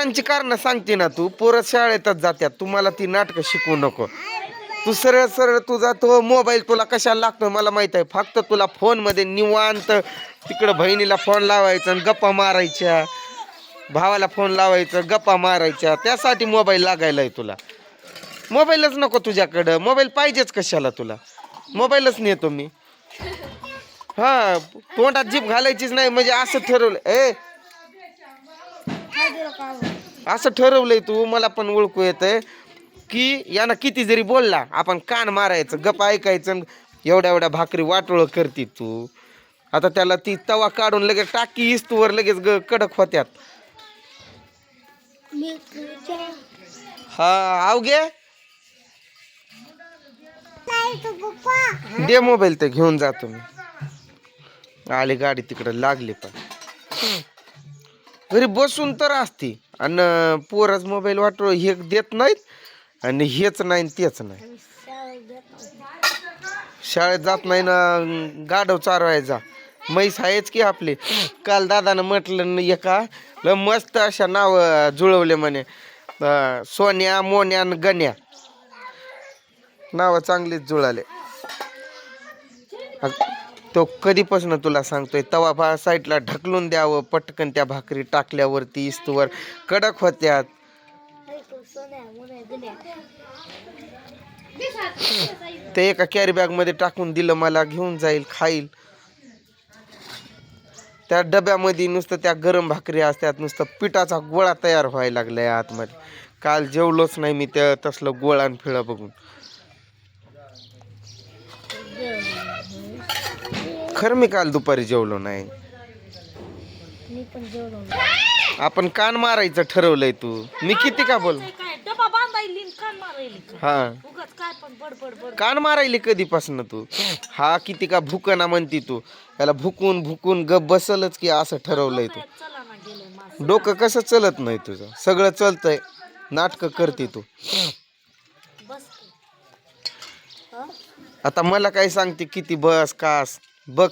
पोरांची कारणं सांगते ना तू. पोरं शाळेतच जात्यात. तुम्हाला ती नाटकं शिकवू नको. तू सरळ सरळ तुझा तो मोबाईल तुला कशाला लागतो मला माहीत आहे. फक्त तुला फोनमध्ये निवांत तिकडं बहिणीला फोन लावायचा आणि गप्पा मारायच्या. भावाला फोन लावायचं गप्पा मारायच्या. त्यासाठी मोबाईल लागायला आहे तुला. मोबाईलच नको तुझ्याकडं. मोबाईल पाहिजेच कशाला तुला. मोबाईलच नेतो मी. हा तोंडात जीप घालायचीच नाही. म्हणजे असं ठरवलं. ए! असं ठरवलंय तू मला पण ओळखू येतंय की यानं किती जरी बोलला आपण कान मारायचं गप ऐकायचं एवढ्या एवढ्या भाकरी वाटोळ करते तू. आता त्याला ती तवा काढून लगेच टाकी इस्तूवर लगेच ग कडक होत्यात. हा अवघे दे मोबाईल तर घेऊन जातो मी आली गाडी तिकडे लागली पण. घरी बसून तर असते. आणि पोरच मोबाईल वाटो हे देत नाहीत आणि हेच नाही तेच नाही. शाळेत जात नाही ना गाढव चारवायचा. म्हैस आहेच की आपली. काल दादानं म्हटलं एका ल मस्त अशा नाव जुळवले म्हणे. सोन्या मोन्या आणि गण्या. नावं चांगलीच जुळाले. अग, तो कधीपासून तुला सांगतोय? तवा भा साईडला ढकलून द्यावं पटकन त्या भाकरी टाकल्यावरती इस्तूवर. कडक होत्यात ते एका कॅरी बॅगमध्ये टाकून दिलं मला घेऊन जाईल खाईल. त्या डब्यामध्ये नुसतं त्या गरम भाकरी असतात नुसतं पिठाचा गोळा तयार व्हायला लागलाय आतमध्ये. काल जेवलोच नाही मी त्या तसलं गोळा आणि फिळा बघून. खरं मी काल दुपारी जेवलो नाही. मी पण जेवलो आपण कान मारायचं ठरवलंय तू. मी किती का बोल काय? डबा बांधायली आणि कान मारायली. हा. उगाच काय पण बडबड बड कान मारायली कधीपासून तू? हा किती का भुकना म्हणती तू. याला भुकून भुकून गप बसलच की असं ठरवलंय तू. चला ना गेले मास डोकं कसं चलत नाही तुझं? सगळं चलतंय. नाटकं करते तू. बस आता मला काय सांगते? किती बस कास? बघ.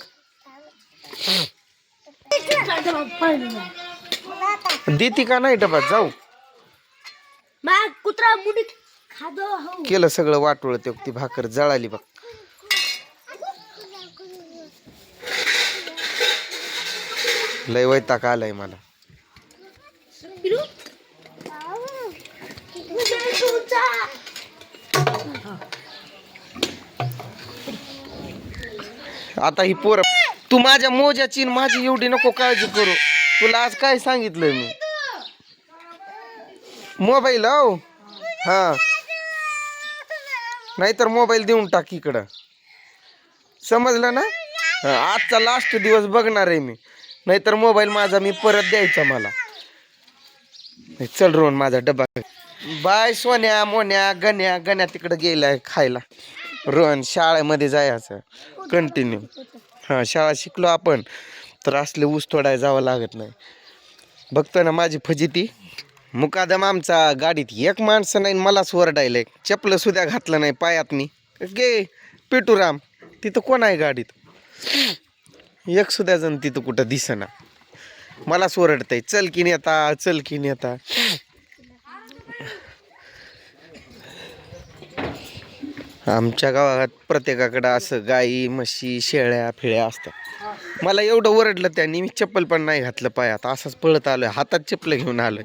देती का नाही डबात जाऊ. कुत्रा मुडी खादो हो. केलं सगळं वाटोळ ते ती भाकर जळाली बघ. लय वैताग आलाय मला. आता ही पोर तू माझ्या मोजाची न माझी एवढी नको काळजी करू. तुला आज काय सांगितलंय मी? मोबाईल हो? हा. नाहीतर मोबाईल देऊन टाक इकडं. समजलं ना? हा, आजचा लास्ट दिवस बघणार आहे मी. नाहीतर मोबाईल माझा मी परत द्यायचा मला. चल रोहन माझा डबा बाय सोन्या मोन्या गण्या गण्या तिकडं गेलाय खायला. रोहन शाळेमध्ये जायचं. कंटिन्यू हां शाळा शिकलो आपण. तर असले ऊस तोडाय जावं लागत नाही. बघतो ना माझी फजिती. मुकादम आमचा गाडीत एक माणसं नाही मलाच ओरडायलंय चपलं सुद्धा घातलं नाही पायात मी. गे पेटूराम तिथं कोण आहे गाडीत? एक सुद्धा जण तिथं कुठं दिसना. मलाच ओरडतंय चल की नेता चल की नेता. आमच्या गावात प्रत्येकाकडं असं गाई म्हशी शेळ्या फिळ्या असतात. मला एवढं ओरडलं त्यांनी मी चप्पल पण नाही घातलं पायात. असंच पळत आलोय हातात चप्पल घेऊन आलोय.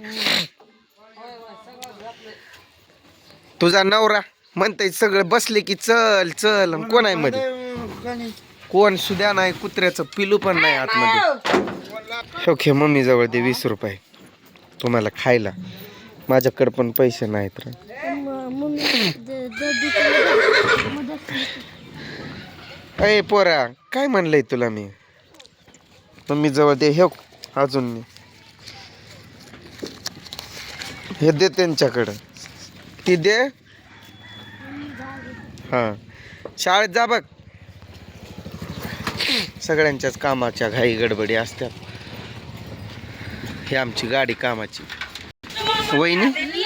तुझा नवरा म्हणताय सगळं बसले की चल चल कोण आहे मध्ये कोण? सुद्या नाही कुत्र्याचं पिलू पण नाही आतमध्ये. हो, ओके मम्मी जवळ दे वीस रुपये. तुम्हाला खायला. माझ्याकडे पण पैसे नाहीत रे. अय पोरा काय म्हणलंय तुला मी? मम्मी जवळ दे हे अजून मी. हे दे त्यांच्याकडं. ती दे. हां. शाळेत जा बघ. सगळ्यांच्याच कामाच्या घाई गडबडी असतात. ही आमची गाडी कामाची. वहिनी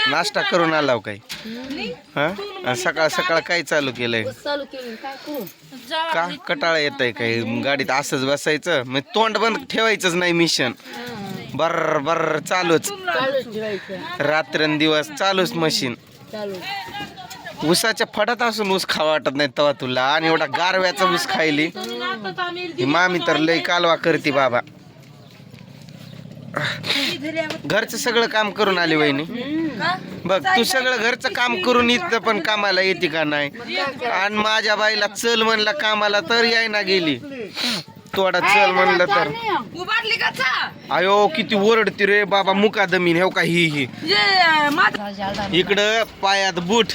नाश्ता करून आलाव काय? हा? सकाळ सकाळ काय चालू केलंय? का कटाळा येत आहे काय? गाडीत असंच बसायचं? मग तोंड बंद ठेवायचंच नाही मिशन. बर बर चालूच. रात्रंदिवस चालूच मशीन. चालू ऊसाच्या फडात असून ऊस खावा वाटत नाही तवा तुला. आणि एवढा गारव्याचा ऊस खायली. मामी तर लय कालवा करते बाबा. घरचं सगळं काम करून आली वहिनी. बघ तू सगळं घरचं काम करून इथं पण कामाला येते का नाही? आणि माझ्या बाईला चल म्हणला कामाला तर यायना गेली. थोडा चल म्हणलं तर. उभारली का चा? अयो किती ओरडती रे बाबा मुका दमीन हो का ही ही. इकडं पायात बूट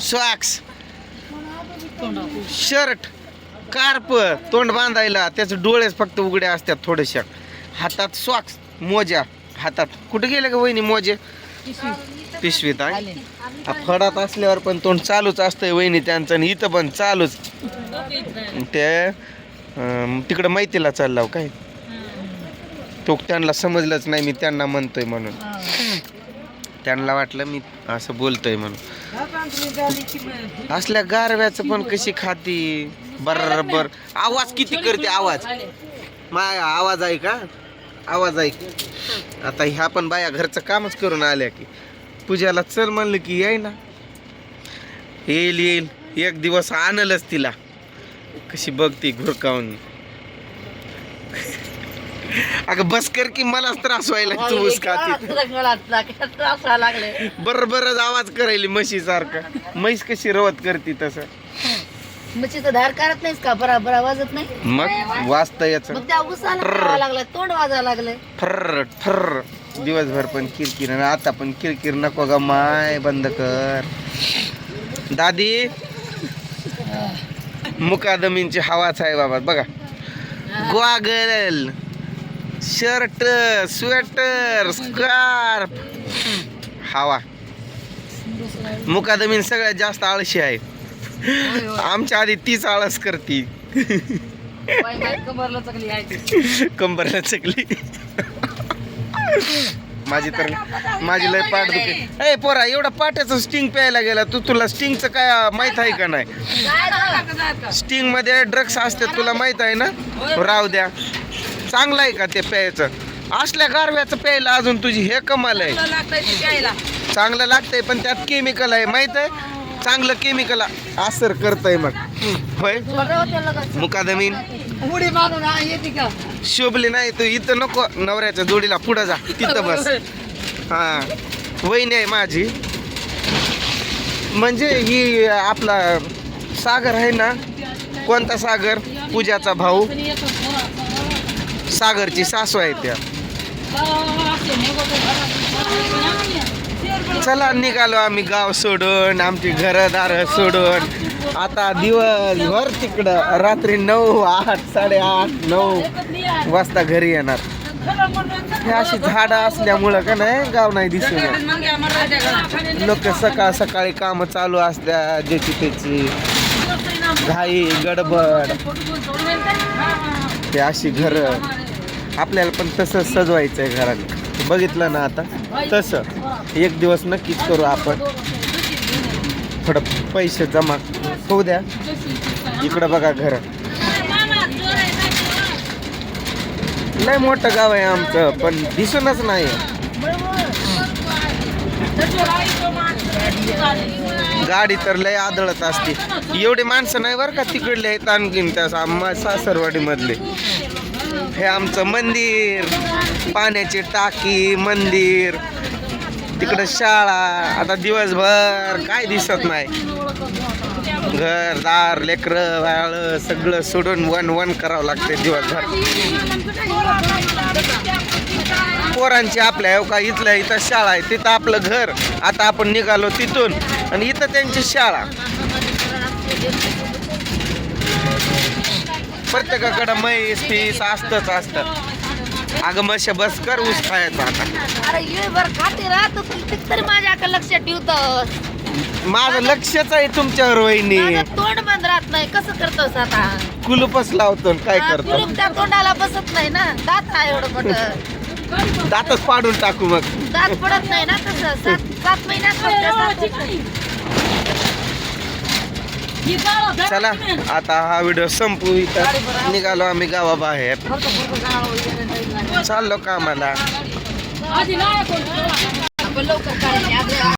सॉक्स शर्ट कार्प तोंड बांधायला त्याचे डोळेच फक्त उघडे असतात थोडेशा. हातात सॉक्स मोजा हातात. कुठे गेले का वहिनी मोजे? पिशवीत आहे फडात असल्यावर पण तोंड चालूच असतंय वहिनी त्यांचं आणि इथं पण चालूच. ते तिकडं मैतीला चाललाव काय? तो त्यांना समजलंच नाही मी त्यांना म्हणतोय म्हणून. त्यांना वाटलं मी असं बोलतोय म्हणून. असल्या गारव्याचं पण कशी खाती? बरोबर आवाज किती करते आवाज? माय आवाज आहे का? आवाज ऐक. आता ह्या पण बाया घरचं कामच करून आल्या की. पूजाला चल म्हणलं की येई ना. येईल येईल. एक दिवस आणलच तिला. कशी बघती घुरकावून. अगं बस कर की मलाच त्रास व्हायला तू त्रास बरोबरच आवाज करायली म्हशी सारखा म्हैस कशी रवत करते तसं. मच्छीचं धार काढत नाहीस का? बराबर वाजत नाही? मग वाचता याच. मग त्या उसाला खावा लागलाय तोंड वाजायला लागलंय. फर्र ठर्र दिवसभर पण किरकिर आणि आता पण किरकिर नको ग माय बंद कर. दादी मुकादमींची हवाच आहे बाबा बघा. ग्वागल शर्ट स्वेटर स्कार्फ. हवा. मुकादमीन सगळ्यात जास्त आळशी आहे. आमच्या आधी तीच आळस करती. कमरला आहे कंबरला चकली. माझी तर माझी लय पाठ दुखे. ए पोरा एवढा पाट्याचं स्टिंग प्यायला गेला. तू तुला स्टिंगचं काय माहीत आहे का नाही? स्टिंगमध्ये ड्रग्स असतात तुला माहीत आहे ना? राहू द्या. चांगलं आहे का ते प्यायचं? असल्या गारव्याचं प्यायला अजून तुझी हे कमाल आहे. चांगलं लागतंय पण त्यात केमिकल आहे. माहीत आहे? चांगलं केमिकल असर करतंय मग. होय? मुकादमीन उडी मारून आ, येते का शोभली नाही तू इथं नको. नवऱ्याच्या जोडीला पुढं जा. तिथं बस. हा. वहिनी आहे माझी. म्हणजे ही आपला सागर आहे ना? कोणता सागर? पूजाचा भाऊ. सागरची सासू आहे त्या. चला निघालो आम्ही गाव सोडून आमची घरदार सोडून. आता दिवसभर तिकडं रात्री नऊ आठ साडेआठ नऊ वाजता घरी येणार. हे अशी झाडं असल्यामुळं का नाही गाव नाही दिसून लोक सकाळ सकाळी काम चालू असल्या ज्याची त्याची घाई गडबड. ते अशी घर. आपल्याला पण तसं सजवायचं आहे घरात. बघितलं ना आता? तसं. एक दिवस नक्कीच करू आपण. थोडं पैसे जमा होऊ द्या. इकडं बघा घर. लय मोठं गाव आहे आमचं पण दिसूनच नाही गाडी तर लय आदळत असते. एवढी माणसं नाही बरं का तिकडले आहेत आणखीन त्या सासरवाडी मधले हे आमचं मंदिर. पाण्याची टाकी मंदिर. तिकडं शाळा. आता दिवसभर काय दिसत नाही. घर दार लेकरं वाळ सगळं सोडून वन वन करावं लागते दिवसभर. पोरांची आपल्या हो का इथल्या इथं शाळा आहे. तिथं आपलं घर. आता आपण निघालो तिथून. आणि इथं त्यांची शाळा. प्रत्येकाकडं म्हैस फीस असतंच असतं. अगं मश बस कर ऊस खायचा आता. अरे ये बर खाते राहतो किती तरी माझ्याकडे लक्ष ठेवतोस. माझं लक्षच आहे तुमच्यावर वहिनी. माझं तोंड बंद राहत नाही. कसं करतोस आता? कुलूपच लावतो आणि काय हा, करतो? कुलूप त्या तोंडाला बसत नाही ना. दात आहे एवढं मोठं. दातच पाडून टाकू मग. दात पडत नाही ना तसं. सात सात महिन्यात. चला आता हा व्हिडिओ संपू इथं. निघालो आम्ही गावाबाहेर. चाललो कामाला.